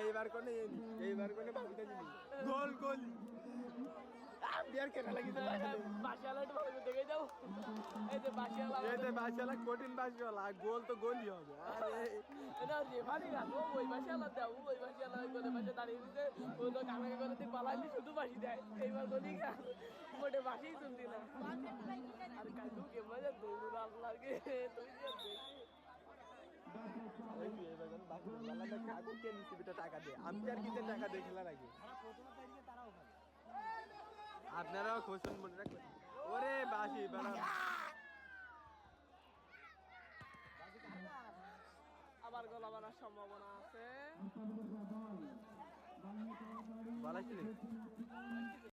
এইবার কোনে এইবার কোনে ভাবিতে দিবি গোল। গোল বিয়ার কেনা লাগি এতে বাসিয়ালা কঠিন বাসিয়ালা গোল তো গোলই হবে। আরে। শুধু বাসি দেয়। এইবার বলি মোটে বাসি শুনতি না। আর কাজু কে মজা দৌড় আল্লাহকে তুই যে দেখি ওই তুই এইবার কোনে বাকি বালাটা কে নিছি বেটা টাকা দিয়ে? আমি আর কিন্তু টাকা দিয়ে খেলা নাকি আপনারাও খোঁজুন মনে রাখবেন? ওরে বাসি বেড়া। আবার গলা বানার সম্ভাবনা আছে।